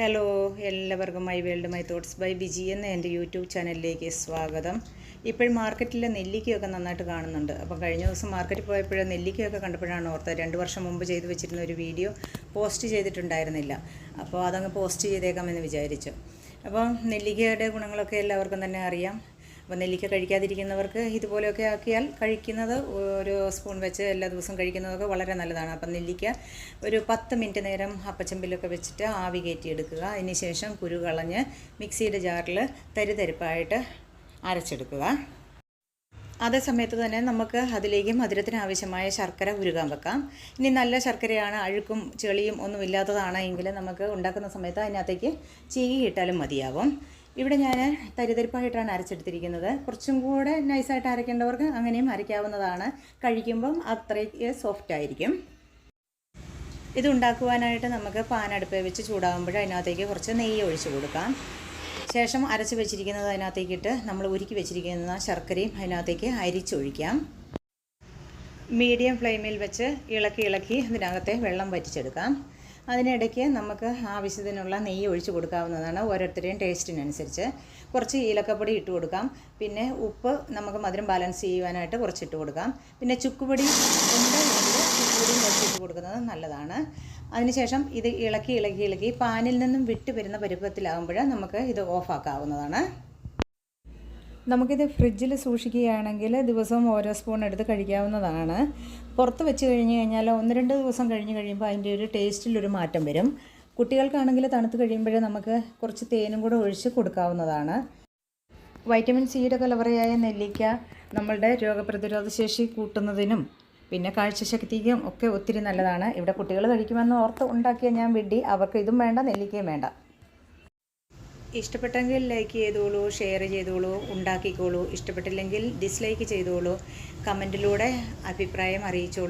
Hello എല്ലാവർക്കും my world my thoughts by Biji എന്ന എന്റെ യൂട്യൂബ് ചാനലിലേക്ക് സ്വാഗതം. ഇപ്പോൾ മാർക്കറ്റിലെ നെല്ലിക്കയൊക്കെ നന്നായിട്ട് കാണുന്നുണ്ട്. അപ്പോൾ കഴിഞ്ഞ ദിവസം മാർക്കറ്റിൽ പോയപ്പോഴേ നെല്ലിക്കയൊക്കെ കണ്ടപ്പോഴാണ് ഓർത്തത്. രണ്ട് വർഷം മുമ്പ് ചെയ്ത് വെച്ചിരുന്ന ഒരു വീഡിയോ പോസ്റ്റ് ചെയ്തിട്ടുണ്ടായിരുന്നില്ല. അപ്പോൾ അതങ്ങ് പോസ്റ്റ് ചെയ്തേക്കാമെന്ന് വിചാരിച്ചു. അപ്പോൾ നെല്ലിക്കയുടെ ഗുണങ്ങളൊക്കെ എല്ലാവർക്കും തന്നെ അറിയാം. അപ്പോൾ നെല്ലിക്ക കഴിക്കാതിരിക്കുന്നവർക്ക് ഇതുപോലെയൊക്കെ ആക്കിയാൽ കഴിക്കുന്നത് ഒരു സ്പൂൺ വെച്ച് എല്ലാ ദിവസവും കഴിക്കുന്നതൊക്കെ വളരെ നല്ലതാണ്. അപ്പം നെല്ലിക്ക ഒരു പത്ത് മിനിറ്റ് നേരം അപ്പച്ചമ്പിലൊക്കെ വെച്ചിട്ട് ആവി കയറ്റിയെടുക്കുക. അതിന് ശേഷം കുരു കളഞ്ഞ് മിക്സിയുടെ ജാറിൽ തരിതരിപ്പായിട്ട് അരച്ചെടുക്കുക. അതേ സമയത്ത് തന്നെ നമുക്ക് അതിലേക്ക് മധുരത്തിന് ആവശ്യമായ ശർക്കര ഉരുകാൻ വെക്കാം. ഇനി നല്ല ശർക്കരയാണ് അഴുക്കും ചെളിയും ഒന്നും ഇല്ലാത്തതാണ് എങ്കിൽ നമുക്ക് ഉണ്ടാക്കുന്ന സമയത്ത് അതിനകത്തേക്ക് ചീകി ഇട്ടാലും മതിയാവും. ഇവിടെ ഞാൻ തരിതരിപ്പായിട്ടാണ് അരച്ചെടുത്തിരിക്കുന്നത്. കുറച്ചും കൂടെ നൈസായിട്ട് അരയ്ക്കേണ്ടവർക്ക് അങ്ങനെയും അരയ്ക്കാവുന്നതാണ്. കഴിക്കുമ്പം അത്രയ്ക്ക് സോഫ്റ്റ് ആയിരിക്കും. ഇത് ഉണ്ടാക്കുവാനായിട്ട് നമുക്ക് പാനടുപ്പ് വെച്ച് ചൂടാകുമ്പോൾ അതിനകത്തേക്ക് കുറച്ച് നെയ്യ് ഒഴിച്ച് കൊടുക്കാം. ശേഷം അരച്ച് വെച്ചിരിക്കുന്നത് അതിനകത്തേക്കിട്ട് നമ്മൾ ഉരുക്കി വെച്ചിരിക്കുന്ന ശർക്കരയും അതിനകത്തേക്ക് അരിച്ചൊഴിക്കാം. മീഡിയം ഫ്ലെയിമിൽ വെച്ച് ഇളക്കി ഇളക്കി അതിനകത്തെ വെള്ളം വറ്റിച്ചെടുക്കാം. അതിനിടയ്ക്ക് നമുക്ക് ആവശ്യത്തിനുള്ള നെയ്യ് ഒഴിച്ച് കൊടുക്കാവുന്നതാണ് ഓരോരുത്തരുടെയും ടേസ്റ്റിനനുസരിച്ച്. കുറച്ച് ഏലക്കപ്പൊടി ഇട്ട് കൊടുക്കാം. പിന്നെ ഉപ്പ് നമുക്ക് മധുരം ബാലൻസ് ചെയ്യുവാനായിട്ട് കുറച്ച് ഇട്ട് കൊടുക്കാം. പിന്നെ ചുക്കുപൊടി ഉണ്ട് എങ്കിൽ ചുക്കുപൊടിയും കുറച്ച് ഇട്ട് കൊടുക്കുന്നത് നല്ലതാണ്. അതിനുശേഷം ഇത് ഇളക്കി ഇളക്കി ഇളക്കി പാനിൽ നിന്നും വിട്ട് വരുന്ന പരുപ്പത്തിലാകുമ്പോൾ നമുക്ക് ഇത് ഓഫാക്കാവുന്നതാണ്. നമുക്കിത് ഫ്രിഡ്ജിൽ സൂക്ഷിക്കുകയാണെങ്കിൽ ദിവസവും ഓരോ സ്പൂൺ എടുത്ത് കഴിക്കാവുന്നതാണ്. പുറത്ത് വെച്ച് കഴിഞ്ഞ് കഴിഞ്ഞാൽ ഒന്ന് രണ്ട് ദിവസം കഴിഞ്ഞ് കഴിയുമ്പോൾ അതിന്റെ ഒരു ടേസ്റ്റിലൊരു മാറ്റം വരും. കുട്ടികൾക്കാണെങ്കിൽ തണുത്ത് കഴിയുമ്പോഴേ നമുക്ക് കുറച്ച് തേനും കൂടെ ഒഴിച്ച് കൊടുക്കാവുന്നതാണ്. വൈറ്റമിൻ സിയുടെ കലവറയായ നെല്ലിക്ക നമ്മളുടെ രോഗപ്രതിരോധ ശേഷി കൂട്ടുന്നതിനും പിന്നെ കാഴ്ചശക്തിക്കും ഒക്കെ ഒത്തിരി നല്ലതാണ്. ഇവിടെ കുട്ടികൾ കഴിക്കുമെന്ന് ഓർത്ത് ഉണ്ടാക്കിയ ഞാൻ വിഡി അവർക്ക് ഇതും വേണ്ട നെല്ലിക്കയും വേണ്ട. ഇഷ്ടപ്പെട്ടെങ്കിൽ ലൈക്ക് ചെയ്തോളൂ ഷെയർ ചെയ്തോളൂ ഉണ്ടാക്കിക്കോളൂ. ഇഷ്ടപ്പെട്ടില്ലെങ്കിൽ ഡിസ്ലൈക്ക് ചെയ്തോളൂ. കമന്റിലൂടെ അഭിപ്രായം അറിയിച്ചോളൂ.